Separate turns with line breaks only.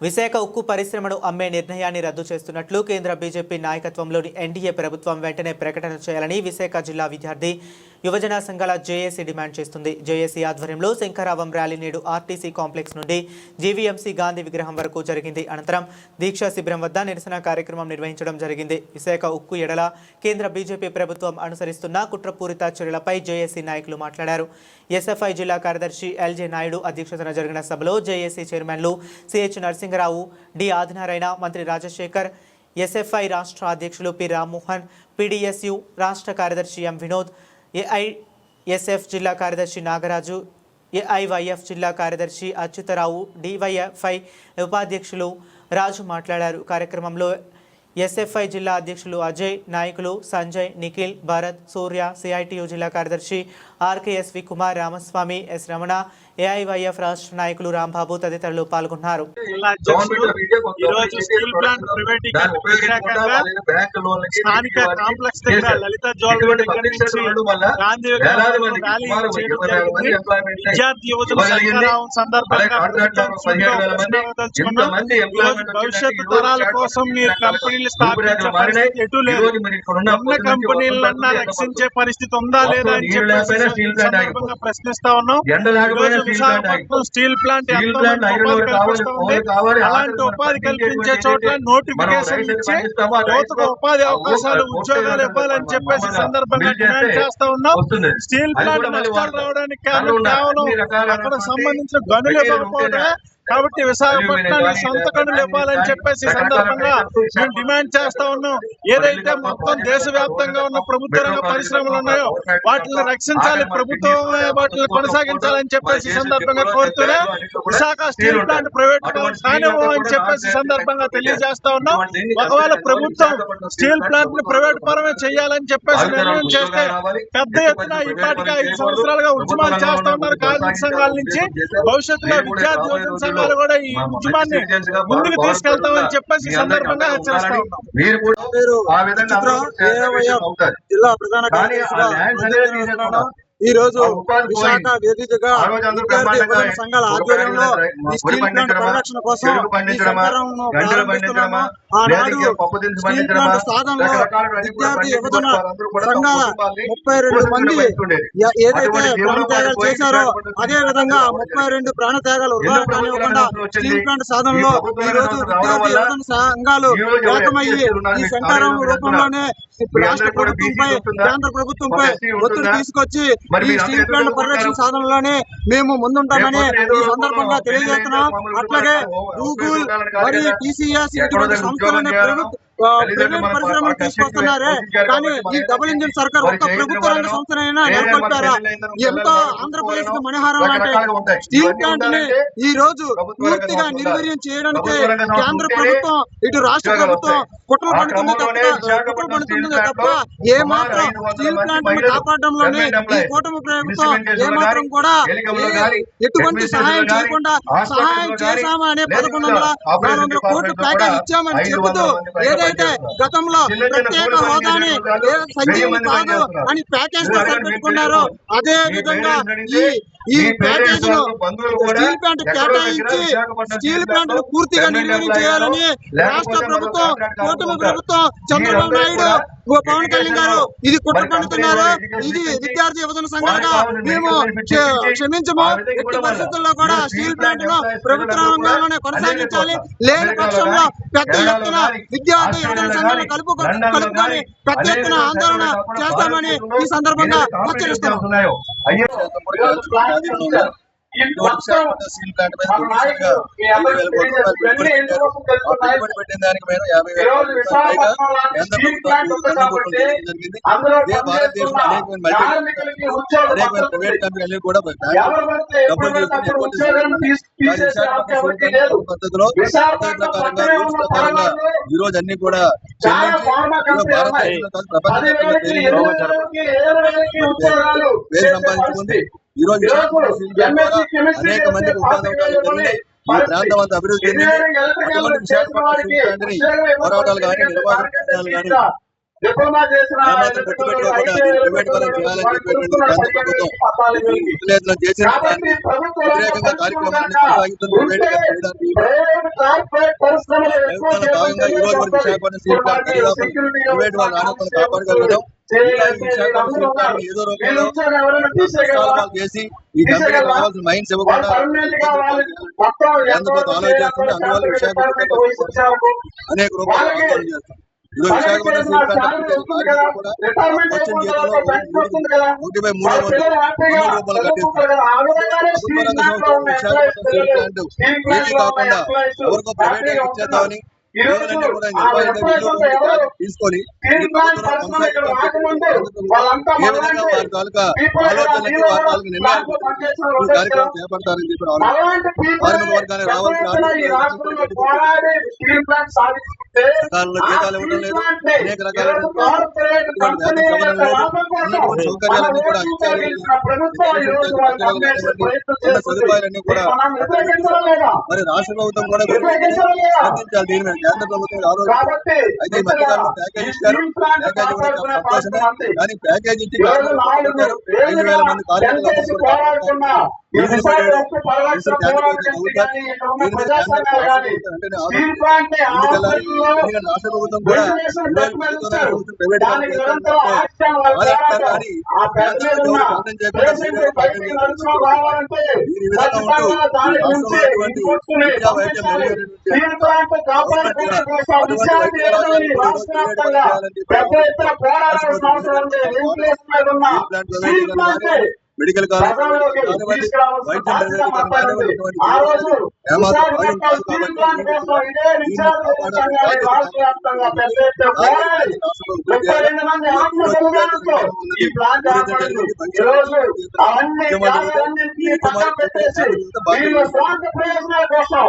విశాఖ ఉక్కు పరిశ్రమను అమ్మే నిర్ణయాన్ని రద్దు చేస్తున్నట్లు కేంద్ర బీజేపీ నాయకత్వంలోని ఎన్డీఏ ప్రభుత్వం వెంటనే ప్రకటన చేయాలని విశాఖ జిల్లా విద్యార్థి యువజన సంఘాల జేఏసీ డిమాండ్ చేస్తుంది. జేఏసీ ఆధ్వర్యంలో శంకరావం ర్యాలీ నేడు ఆర్టీసీ కాంప్లెక్స్ నుండి జీవీఎంసీ గాంధీ విగ్రహం వరకు జరిగింది. అనంతరం దీక్షా శిబిరం వద్ద నిరసన కార్యక్రమం నిర్వహించడం జరిగింది. విశాఖ ఉక్కు ఎడల కేంద్ర బీజేపీ ప్రభుత్వం అనుసరిస్తున్న కుట్రపూరిత చర్యలపై జేఏసీ నాయకులు మాట్లాడారు. ఎస్ఎఫ్ఐ జిల్లా కార్యదర్శి ఎల్జే నాయుడు అధ్యక్షతన జరిగిన సభలో జేఏసీ చైర్మన్లు సిహెచ్ నరసింహరావు డి ఆదినారాయణ మంత్రి రాజశేఖర్ ఎస్ఎఫ్ఐ రాష్ట్ర అధ్యక్షులు పి రామ్మోహన్ పీడీఎస్యు రాష్ట్ర కార్యదర్శి ఎం వినోద్ ఏఐఎస్ఎఫ్ జిల్లా కార్యదర్శి నాగరాజు ఏఐవైఎఫ్ జిల్లా కార్యదర్శి అచ్యుతరావు డివైఎఫ్ఐ ఉపాధ్యక్షులు రాజు మాట్లాడారు. కార్యక్రమంలో ఎస్ఎఫ్ఐ జిల్లా అధ్యక్షులు అజయ్ నాయకులు సంజయ్ నిఖిల్ భరత్ సూర్య సిఐటియు జిల్లా కార్యదర్శి RKSV Kumar Ramaswamy S Ramana AIYF రాష్ట్ర నాయకులు రాంబాబు తదితరులు పాల్గొన్నారు.
స్థానిక కాంప్లెక్స్ దగ్గర లలిత జ్యువెలరీ గాంధీ విద్యార్థి సందర్భంగా రోజు భవిష్యత్తు తరాల కోసం మీరు కంపెనీలు స్థాపించే పరిస్థితి ఎటు లేదు. ఉన్న కంపెనీలన్నా రక్షించే పరిస్థితి ఉందా లేదా అని చెప్పేసి ప్రశ్నిస్తా ఉన్నాం స్టీల్ ప్లాంట్
స్టీల్ ప్లాంట్ కావాలి, కావాలి,
అలాంటి ఉపాధి కల్పించే చోట్ల నోటిఫికేషన్ ఇచ్చి? యువతకు ఉపాధి అవకాశాలు ఉద్యోగాలు ఇవ్వాలని చెప్పేసి సందర్భంగా డిమాండ్ చేస్తా ఉన్నాం. స్టీల్ ప్లాంట్ నష్టాలు. రావడానికి కారణం కేవలం అక్కడ సంబంధించిన గనులు ఇవ్వకపోవడమే కాబట్టి విశాఖపట్నానికి
అల్యూమినియం
సొంత
కానీ,
గనులు ఇవ్వాలని చెప్పేసి సందర్భంగా మేము డిమాండ్ చేస్తా ఉన్నాం. ఏదైతే మొత్తం దేశవ్యాప్తంగా ఉన్న ప్రభుత్వ రంగ పరిశ్రమలు ఉన్నాయో వాటిని రక్షించాలి ప్రభుత్వమే వాటిని కొనసాగించాలని చెప్పేసి సందర్భంగా కోరుతూనే విశాఖ స్టీల్ ప్లాంట్ ప్రైవేట్ కానివ్వమని చెప్పేసి సందర్భంగా తెలియజేస్తా ఉన్నాం. ఒకవేళ ప్రభుత్వం స్టీల్ ప్లాంట్ని ప్రైవేట్ పరమే చేయాలని చెప్పేసి నిర్ణయం చేస్తే పెద్ద ఎత్తున ఇప్పటికే ఐదు సంవత్సరాలుగా ఉద్యమాలు చేస్తా ఉన్నారు కార్మిక సంఘాల నుంచి భవిష్యత్తులో విద్యార్థి యువజన సంఘాలు కూడా ఈ ఉద్యమాన్ని ముందుకు తీసుకెళ్తామని చెప్పేసి సందర్భంగా హెచ్చరిస్తా ఉన్నాం.
జిల్లా ప్రధాన ఈ రోజు విశాఖ. వేదికగా విద్యార్థి యువజన సంఘాల ఆధ్వర్యంలో ఈ స్టీల్ ప్లాంట్ పరిరక్షణ కోసం ఈ ప్రారంభిస్తున్నాము. ఆనాడు స్టీల్ ప్లాంట్ సాధనలో విద్యార్థి యువజన సంఘాల ముప్పై రెండు మంది ఏదైతే ప్రాణత్యాగాలు చేశారో అదే విధంగా ముప్పై రెండు ప్రాణత్యాగాలు
ఎన్నో
కానివ్వకుండా. స్టీల్ ప్లాంట్ సాధనలో
ఈ
రోజు విద్యార్థి యువజన సంఘాలు ఏకమయ్యి ఈ
కాలేజీలో
రూపంలోనే రాష్ట్ర ప్రభుత్వంపై? కేంద్ర ప్రభుత్వంపై ఒత్తిడి? తీసుకొచ్చి ఈ స్టీల్ ప్లాంట్ పరిరక్షణ? సాధనలోనే మేము ముందుంటామని ఈ సందర్భంగా తెలియజేస్తున్నాం అట్లాగే గూగుల్ మరియు. టీసీఎస్ ఇటువంటి సంస్థలనే ప్రైవేట్ పరిశ్రమలు తీసుకొస్తున్నారే కానీ ఈ డబుల్ ఇంజిన్ సర్కార్ ఒక్క ప్రభుత్వ రంగ సంస్థనైనా నెలకొల్పారా ఎంతో
ఆంధ్రప్రదేశ్కు
మణిహారం
ఉంటాయి.
స్టీల్
ప్లాంట్ని
ఈ రోజు పూర్తిగా నిర్వీర్యం చేయడానికి కేంద్ర ప్రభుత్వం ఇటు రాష్ట్ర ప్రభుత్వం. కుట్రలు పడుతుంది తప్ప కుట్రలు పడుతుంది తప్ప ఏ మాత్రం
500
స్టీల్
ప్లాంట్ని
కాపాడడంలోనే ఈ కూటమి ప్రభుత్వం ఏ మాత్రం కూడా ఎటువంటి సహాయం చేయకుండా సహాయం చేశామా అనే పదకొండు వందల నాలుగు వందల కోట్లు ప్యాకేజ్ ఇచ్చామని
500
చెబుతూ
పైగా
ఏదైతే. గతంలో ప్రత్యేక హోదాని
చేసే వాళ్ళు
ఏ సంజీవి
వెయ్యి మంది
కాదు. అని
ప్యాకేజ్తో
సరిపెట్టుకున్నారు
మీ పేరెంట్స్
అదే విధంగా ఈ ఈ ప్యాకేజ్
కూడా
స్టీల్ ప్లాంట్ కేటాయించి స్టీల్ ప్లాంట్ పూర్తిగా నిర్వీర్యం చేయాలని రాష్ట్ర ప్రభుత్వం కూటమి ప్రభుత్వం చంద్రబాబు నాయుడు పవన్ కళ్యాణ్ గారు ఇది కుట్ర పండుతున్నారు ఇది విద్యార్థి యువజన సంఘాలుగా మేము క్షమించము. ఎట్టి పరిస్థితుల్లో కూడా స్టీల్
ప్లాంట్ను
ప్రభుత్వ రంగంలోనే కొనసాగించాలి. లేని పక్షంలో పెద్ద ఎత్తున విద్యార్థి యువజన
కానీ,
కలుపు కలుపుకొని
కానీ,
పెద్ద ఎత్తున ఆందోళన చేస్తామని ఈ సందర్భంగా హెచ్చరిస్తున్నాం.
ఉన్నాయో అయ్యో
స్టీల్ ప్లాంట్ పెట్టిన దానికి యాభై వేల జరిగింది భారతదేశంలో అనేకమైన అనేకమైన ప్రైవేట్ కంపెనీలు కూడా పద్ధతిలో ప్రకారంగా ఈ రోజు అన్ని కూడా చెల్లించి ఇదిగో భారతదేశంలో కాదు ప్రపంచంలో పేరు పేరు సంపాదించుకుంది ఈ రోజు అనేక మందికి ఉపాధి ఈ ప్రాంతం అంతా అభివృద్ధి చెందింది అటువంటి విశాఖపట్నం పోరాటాలు కానీ నిర్వహణ కానీ విలేజ్లో చేసిన
పరిశ్రమలు
కాపాడగలగడం చేసి ఈ కంపెనీకి రావాల్సిన మైన్స్ ఇవ్వకుండా ఆలోచన చేస్తుంది అందువల్ల అనేక రూపాయలు చేస్తాం ఇదో విశాఖపట్నం స్టీల్ ప్లాంట్ అప్లికేషన్ కార్మికులు కూడా వచ్చిన జీతంలో ఒకటి బై మూడో రూపాయలు ఏమీ కాకుండా ఎవరికో ప్రైవేట్ ఇచ్చేద్దామని తీసుకొని కార్యక్రమం చేపడతారని చెప్పి కార్మిక రావాల్సిన సకాలంలో జీతాలు ఇవ్వడం లేదు అనేక రకాల సౌకర్యాలన్నీ కూడా సదుపాయాలన్నీ కూడా మరి రాష్ట్ర ప్రభుత్వం కూడా దీని మీద కేంద్ర ప్రభుత్వం ఆలోచన అయితే మధ్యకాలంలో ప్యాకేజ్ ఇచ్చారు. కానీ ప్యాకేజ్ ఇచ్చి ఐదు వేల మంది కార్మికులు అప్పుడు కూడా డీజిల్ పడ్డాడు డీజిల్ మెడికల్ కాలేజ్
అవన్నీ పక్కన పెట్టేసి ప్రయోజనాల కోసం